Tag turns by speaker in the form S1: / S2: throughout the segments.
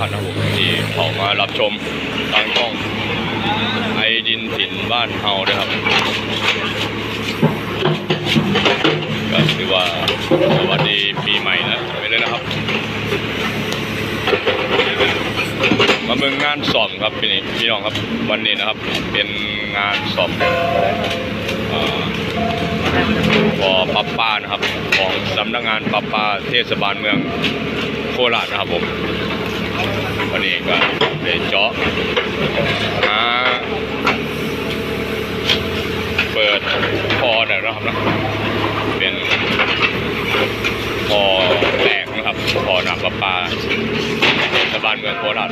S1: ท่านนะครับผมที่เข้ามารับชมทางช่องไอดินถิ่นบ้านเฮาด้วยครับก็ถือว่าสวัสดีปีใหม่นะไปเลยนะครับมาเมืองงานสอบครับพี่นี่พี่น้องครับวันนี้นะครับ เป็นงานสอบเอ่อปอปับป้านะครับ ของสำนักงานปับป้าเทศบาลเมืองโคราชนะครับผม วันนี้ก็เดเจาะหาเปิดพอหน่อยนะครับนะเป็นพอแตกนะครับพอหนักประปาเทศบาลเมืองโคราช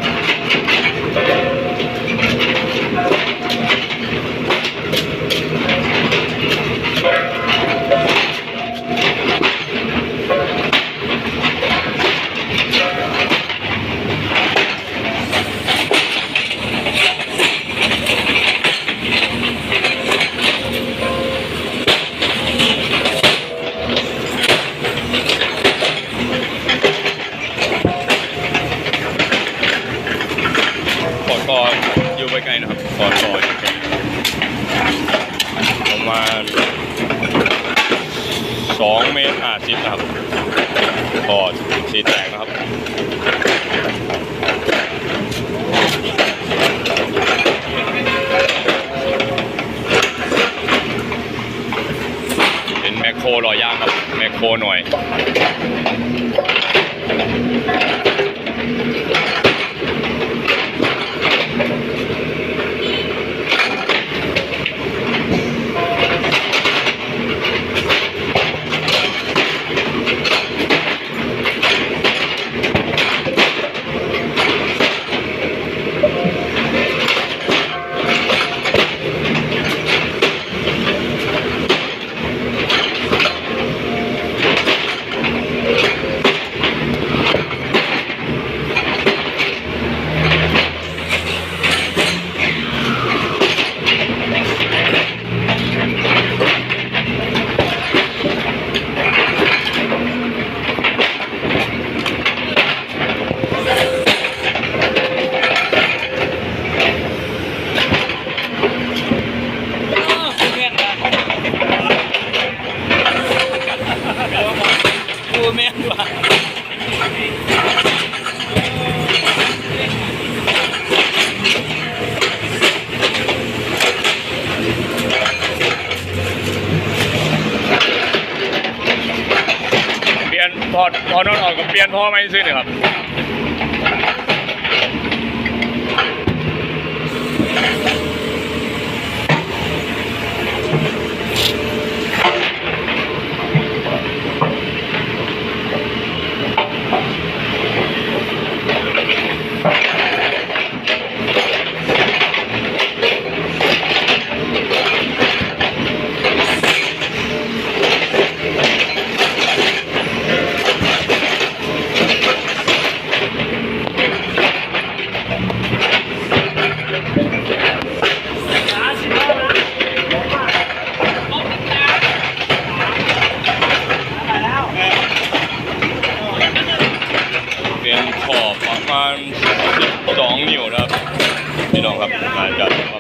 S1: 2 เมตร50นครับก็สีแตกนะครับเป็นแมคโครลอย่างครับ แมคโครหน่อย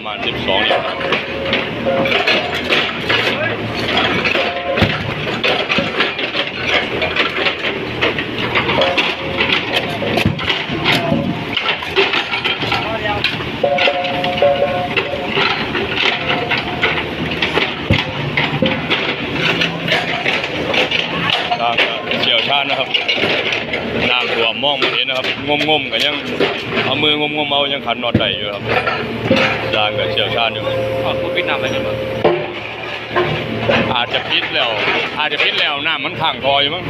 S2: มา
S1: ณ12เชี่ยวชาญนะครับน้ำท่วมมองไม่เห็นนะครับงมงมๆก็ยังเอามืองมงมๆเอายังขันนอดได้อยู่ครับางกับเชี่ยวชาญอยู่
S2: ขอกูปิดน้ำไปหน่อยมั้ง
S1: อาจจะพิษแล้ว อาจจะพิษแล้วน้ำมันขังคออยู่มั้ง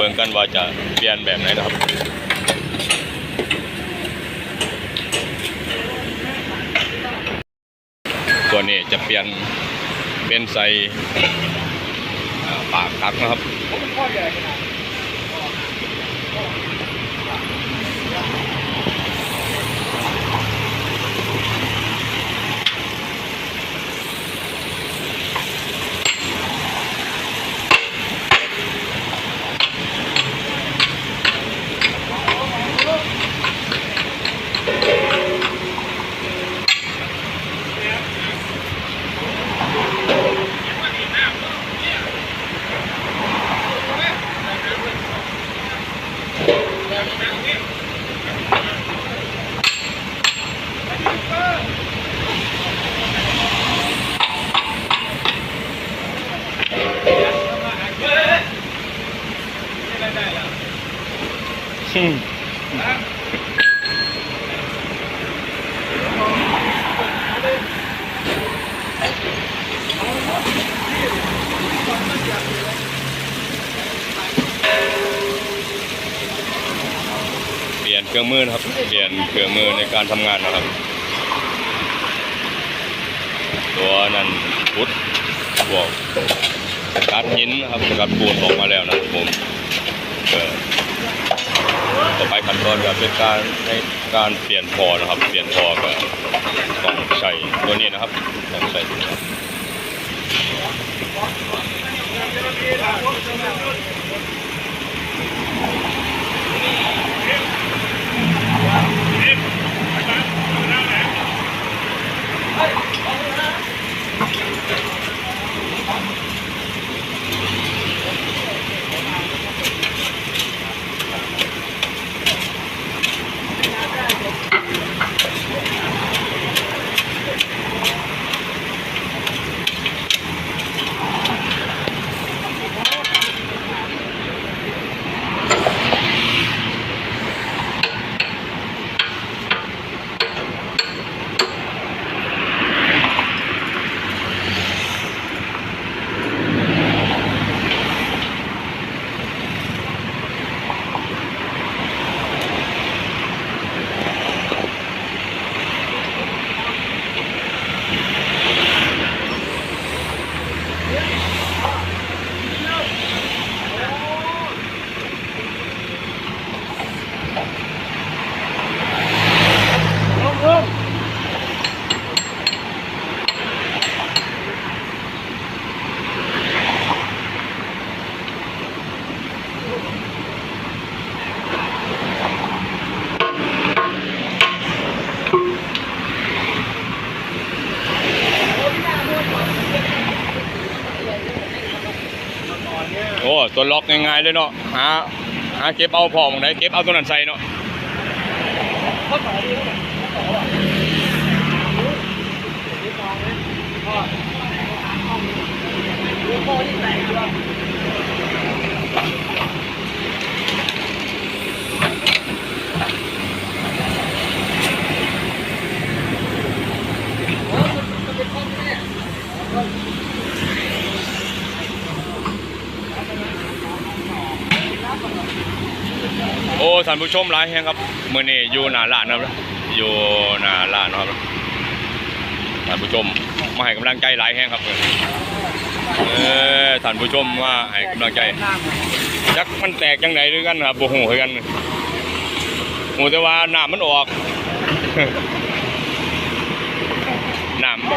S1: เดี๋ยวมาเบิ่งกันว่าจะเปลี่ยนแบบไหนนะครับตัวนี้จะเปลี่ยนเป็นใส่ปากทักนะครับ เปลี่ยนเครื่องมือนะครับ เปลี่ยนเครื่องมือในการทำงานนะครับ ตัวนั้นพุทธพวกสกัดหินนะครับสกัดปูนออกมาแล้วนะครับผมเอ่อายขั้นตอนก็เป็นการในการเปลี่ยนพอนะครับ เปลี่ยนพอก็ต้องใช้ตัวนี้นะครับต้องใช้ตัวนี้ โอ้ตัวล็อกง่ายๆเลยเนาะหาหาเก็บเอาพอมองไหนเก็บเอาตัวนั้นใส่เนาะ โอ้ท่านผู้ชมหลายแฮงครับเมื้อนี้อยู่หน้าร้านนะครับอยู่หน้าร้านนะครับท่านผู้ชมมาให้กำลังใจหลายแฮงครับเออท่านผู้ชมมาให้กำลังใจจักมันแตกจังไดด้วยกันครับบ่ฮู้คือกันฮู้แต่ว่าน้ำมันออกหน้ำ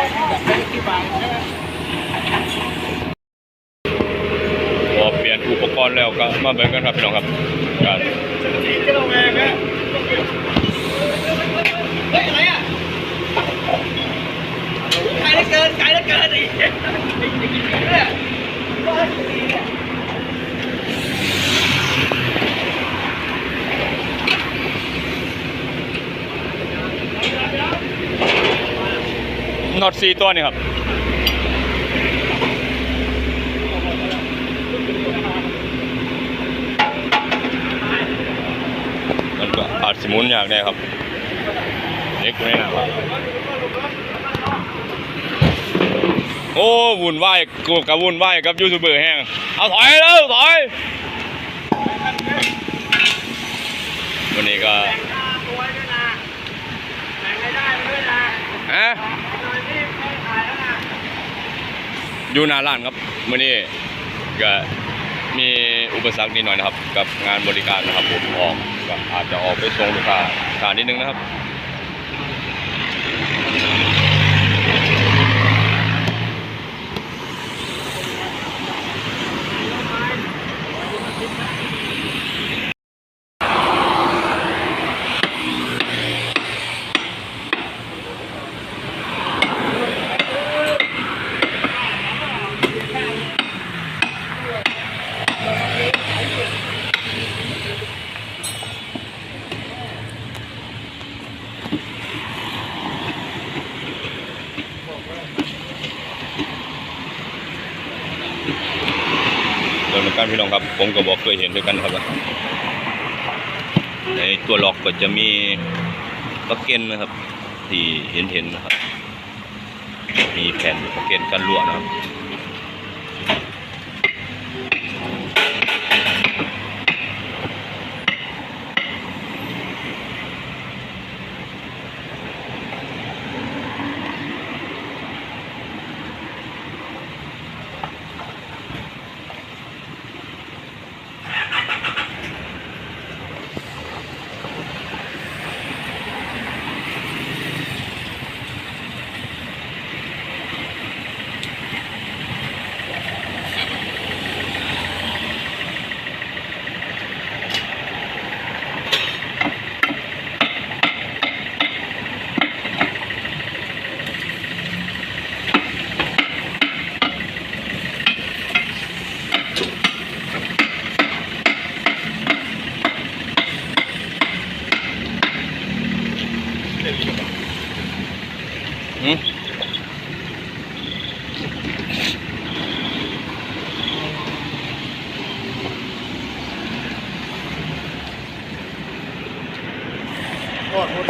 S1: พอเปลี่ยนอุปกรณ์แล้วก็มาเบิ่งกันครับพี่น้องครับ การ
S2: เฮ้ยอะไรอะไกลเหลือเกินไกลเหลือเกินอีกเนี่ย
S1: น็อต4ตัวนี่ครับ สมุนอ ยากได้ครับเล็กไม่นะครับโอ้วุ่นวายกูกับวุ่นวายกับยูทูบเบอร์แห้งเอาถอยแล้วถอยวันนี้ก็ฮะ
S2: อยู่
S1: หน้าร้านครับมื่อนี้ก็มีอุปสรรคนิดหน่อยนะครับ กับงานบริการนะครับผมออก อาจจะออกไปส่งลูกค้าช้านิดนึงนะครับ พี่น้องครับ ผมก็บอกเคยเห็นด้วยกันครับว่าในตัวล็อกก็จะมีปลั๊กเกนนะครับ ที่เห็นเห็นๆนะครับ มีแผ่นปลั๊กเกนกันรั่วนะครับ อืม
S2: โทษโทษ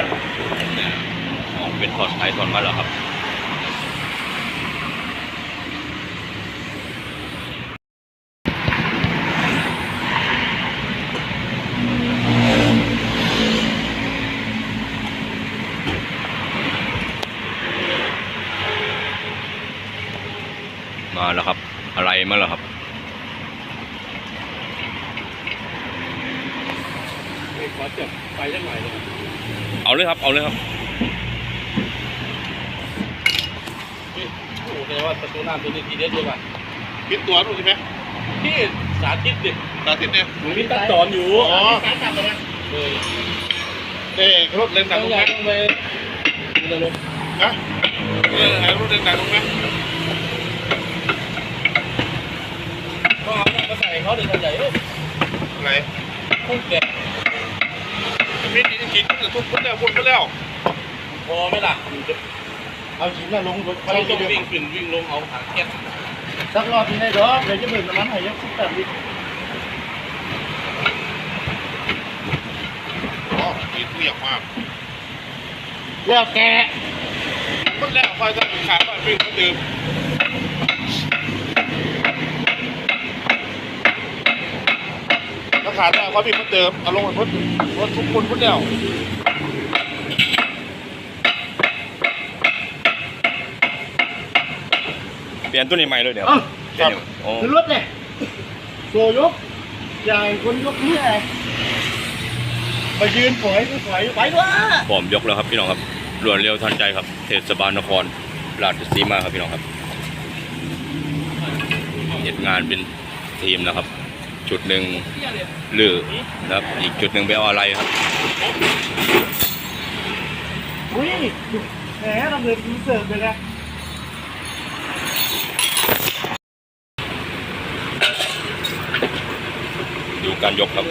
S1: อ๋อเป็นถอดสายถอดมาแล้วครับ มาแล้วครับ อะไรมาแล้วครับ
S2: ขอจับไปสักหน่อยเลย
S1: เอาเลยครับ เอาเลยครับ
S2: โอ้โห แสดงว่าประตูน้ำตัวนี้ทีเด็ดเลยว่ะ
S3: คิดตัวนู่นใช่ไหม
S2: พี่สาธิตดิ
S3: ตาติดเนี่ย
S2: มีตัดตอนอยู่
S3: อ๋อ
S2: สาธิตเลยนะเออ
S3: เด็กรถเล่นหนั
S2: ต้
S3: ง
S2: อง
S3: ตรง
S2: ใหญ่
S3: ไหม
S2: ต้องไปดูเลย
S3: ฮะเออรถเล่นหนังตรงไหม
S2: ก็เอาเนี่ยมาใส่เขาเดี๋ยวเขาใหญ่เอ้ย
S3: อะไร
S2: พุ่งแกะ
S3: ไม่ดีจริงๆแต่ทุกคนแล้วพูดไปแล้ว
S2: พอไหมล่ะ
S3: เอาชิ้นละลงรถ
S2: เขาต้องวิ่งขึ้นวิ่งลงเอาถังแก๊ส
S3: สักรอบที่ได้ดอกเดี๋ยวจะเบิกน้ำมันให้ยักษ์สิบแปดลิตรอ๋อกินเรียกมาก
S2: แล้วแก
S3: มันแล้วคอยจะขายบ้านวิ่งมาดื่มแล้วขายแล้วคอยวิ่งมาเติมเอาลงมาพุทธรถทุกคนพุทธแล้ว
S1: เปลี่ยนตัวนี้ใหม่เลยเดี๋ยว
S3: เอ้า
S1: เปลี่ยนอยู่อ๋อ
S3: ขึ้นรถเนี่ยโซยกอย่างคนยกนี่ไงมายืนฝอยฝอยไปวะ
S1: พร้อมยกแล้วครับพี่น้องครับรวดเร็วทันใจครับเทศบาลนครราชสีมาครับพี่น้องครับเหตุงานเป็นทีมนะครับ จุดหนึ่งลือนะครับอีกจุดหนึ่งไปเอาอะไรครับ
S3: อุ้ยแหมทำเลยดีเสิร์ฟเลยนะ
S1: การยกครับ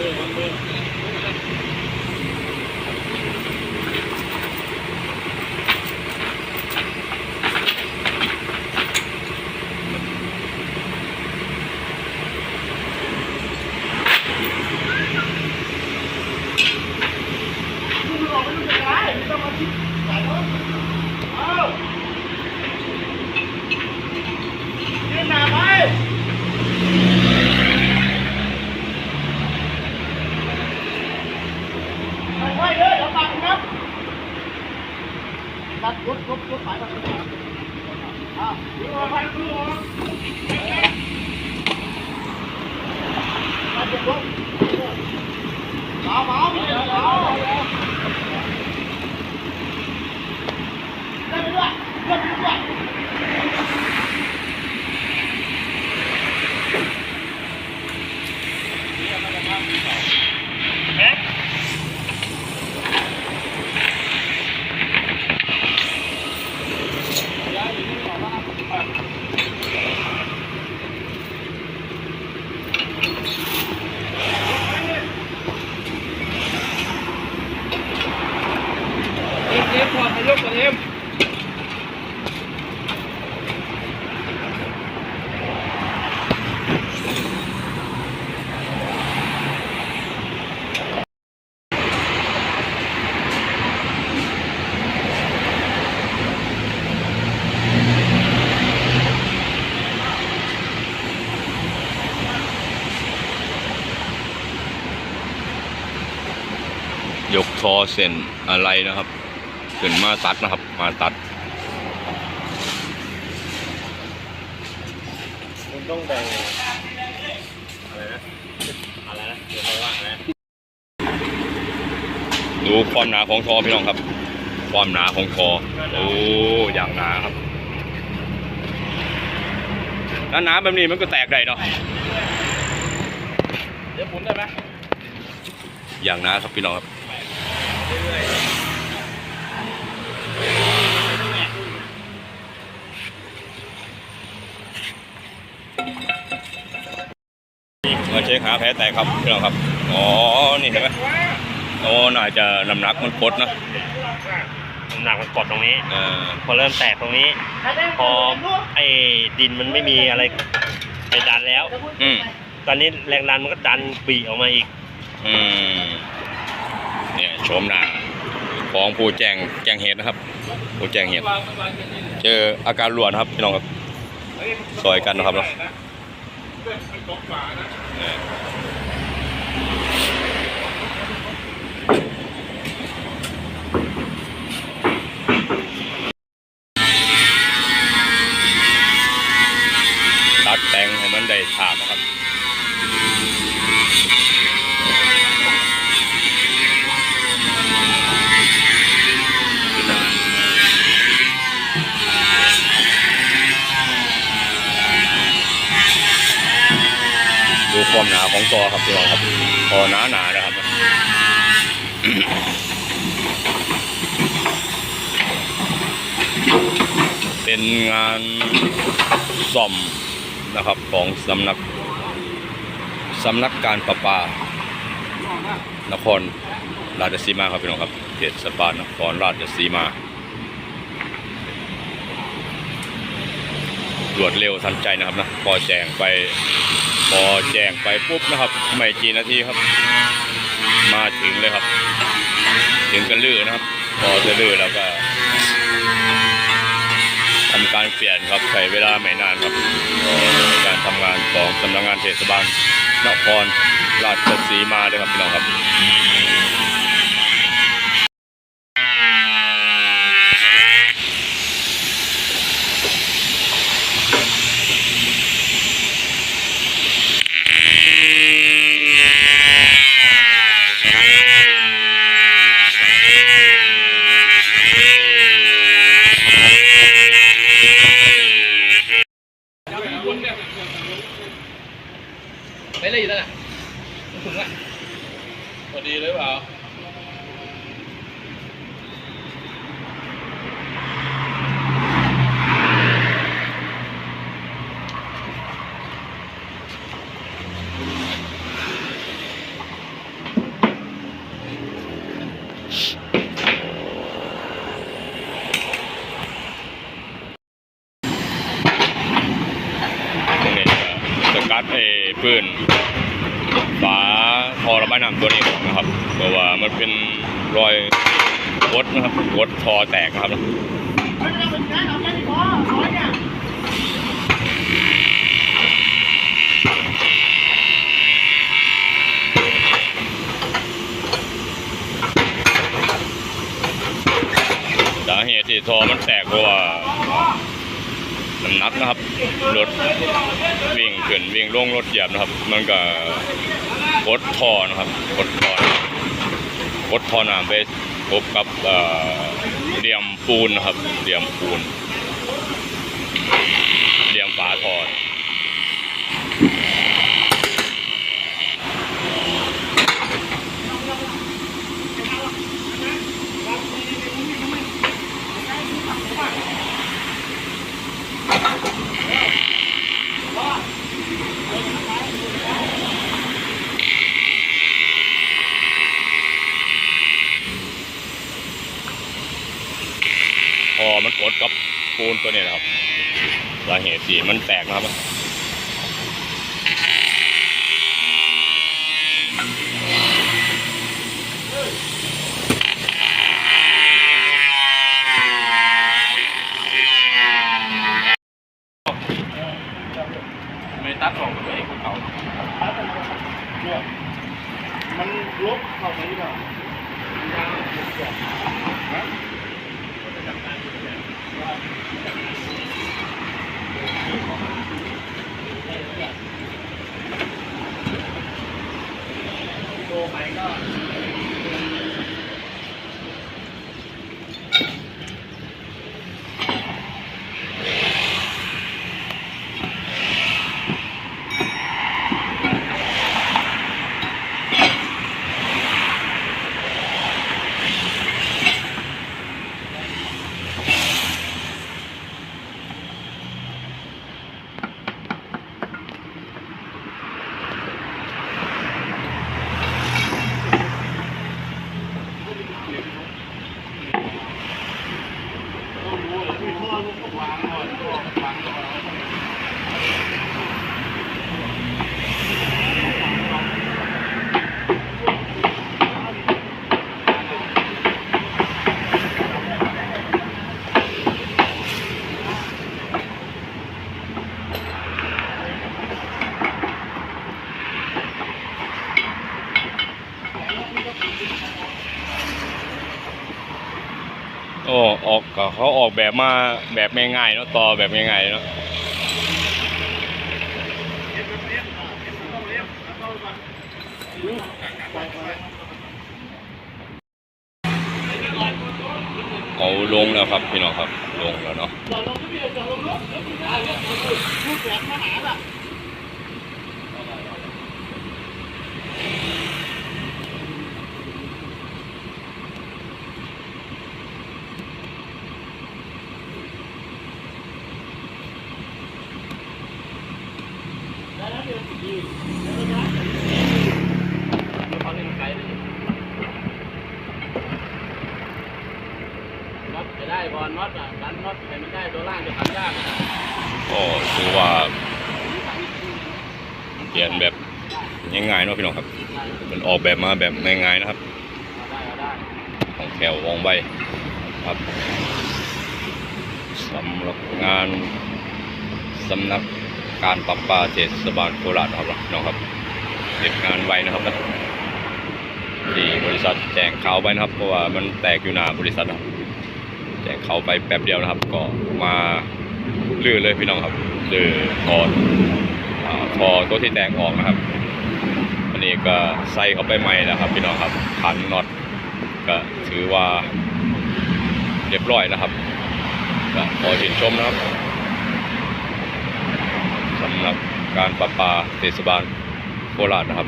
S3: ยกสายมาอะดูออกไปดูออกมาเก็บลงเอาเอาเอาเอาได้ไปด้วยได้ไปด้วยเทปพอให้ยกกว่าเทป
S1: ยกทอ เส้นอะไรนะครับขึ้นมาตัดนะครับ มาตัด
S3: มันต้องแบ่งอะไรนะอะไรนะเดี๋ยวเขาว่าอะไรนะ
S1: ดูความหนาของทอพี่น้องครับ ความหนาของทอโอ้อย่างหนาครับถ้าหนาแบบนี้มันก็แตกได้เนาะ
S3: เดี๋ยวหมุนได้ไหม
S1: อย่างหนาครับพี่น้องครับมา เช็คหาแผลแตกครับพี่น้องครับ อ๋อ นี่เห็นไหมโอ้น่าจะน้ำหนักมันกดนะ
S2: น้ำหนักมันกดตรงนี้
S1: เออ
S2: พอเริ่มแตกตรงนี้ พอไอ้ดินมันไม่มีอะไรไปดันแล้ว
S1: อืม
S2: ตอนนี้แรงดันมันก็ดันปีออกมาอีก
S1: อืมเนี่ยโฉมหน้าของผู้แจ้งแจ้งเหตุนะครับ ผู้แจ้งเหตุ เจออาการรั่วนะครับพี่น้องครับซอยกันนะครับเนาะ ตัด สำนักสำนักการประปานครราชสีมาครับพี่น้องครับเขตสปานนครราชสีมารวดเร็วทันใจนะครับนะพอแจ้งไปพอแจ้งไปปุ๊บนะครับ ไม่กี่นาทีครับ มาถึงเลยครับ ถึงกันลือนะครับพอจะลือแล้วก็ทำการเปลี่ยนครับใช้เวลาไม่นานครับในการ ทำงานของสำนักงานเทศบาลนครราชสีมาด้วยครับพี่น้องครับ
S2: ไม่เลยอยู่แล้วน่ะถึงอะ
S1: พอดีเลยเปล่า ตรงนี้ก็สกั ดไอ้นฝาทอระบายน้ำตัวนี้ออกนะครับเพราะว่ามันเป็นรอยกดนะครับกดทอแตกนะครับ
S3: นการเอาแค่นี้พอร้อยเนี่ย
S1: สาเหตุที่ทอมันแตกเพราะว่า น้ำหนักนะครับ รถวิ่งขึ้นวิ่งลงรถเหยียบนะครับ มันก็กดท่อนะครับกดท่อกดท่อน้ำไปพบกับเหลี่ยมปูนนะครับเหลี่ยมปูนเหลี่ยมฝาท่อ กดกับปูนตัวนี้นะครับสาเหตุสีมันแตกนะครับ
S2: ไม่ตัดออกเลยคนเขา
S3: เนี่ยมันลบเข้าไปนี่ก่อน
S1: โอ้ออกก็เขา ออกแบบมาแบบง่ายๆเนาะต่อแบบง่ายๆเนาะเอาลงแล้วครับพี่น้องครับลงแล้วเนาะ
S2: น็อต จะได้บอลน็อตอะดันน็อตให้มันได้ตัวล่างจะทำยากนะ
S1: ก็ถือว่าเปลี่ยนแบบง่ายๆเนาะพี่น้องครับ มันออกแบบมาแบบง่ายๆนะครับ ของแถววองไวครับสำหรับงานสำนัก การปรับปลาเทศบาลโคราชนะครับน้องครับเก็บงานไว้นะครับนะที่บริษัทแจ้งข่าวไปนะครับเพราะว่ามันแตกอยู่หน้าบริษัทนะครับแจ้งข่าวไปแป๊บเดียวนะครับ ก็มาลื้อเลยพี่น้องครับลื้อถอดอ่าพอตัวที่แตกออกนะครับ อันนี้ก็ใส่เข้าไปใหม่แล้วครับ พี่น้องครับขันน็อตก็ถือว่าเรียบร้อยนะครับก็ขอชื่นชมนะครับ สำหรับ การประปาเทศบาลโคราชนะครับ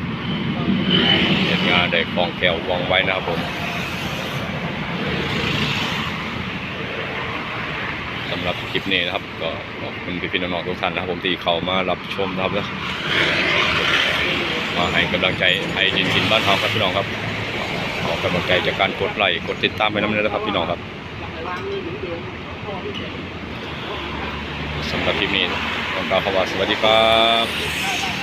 S1: เหตุงานได้คลองแควว่องไว้นะครับผมสำหรับคลิปนี้นะครับ ก็ขอบคุณพี่ๆน้องๆทุกท่านนะครับ ผมที่เข้ามารับชมนะครับแล้วมาให้กำลังใจไอ้ดินกินบ้านเฮาครับพี่น้องครับขอกำลังใจจากการกดไลค์กดติดตามไปน้ำเนื้อนะครับพี่น้องครับสำหรับคลิปนี้ ต้องกล่าวคำว่าสวัสดีครับ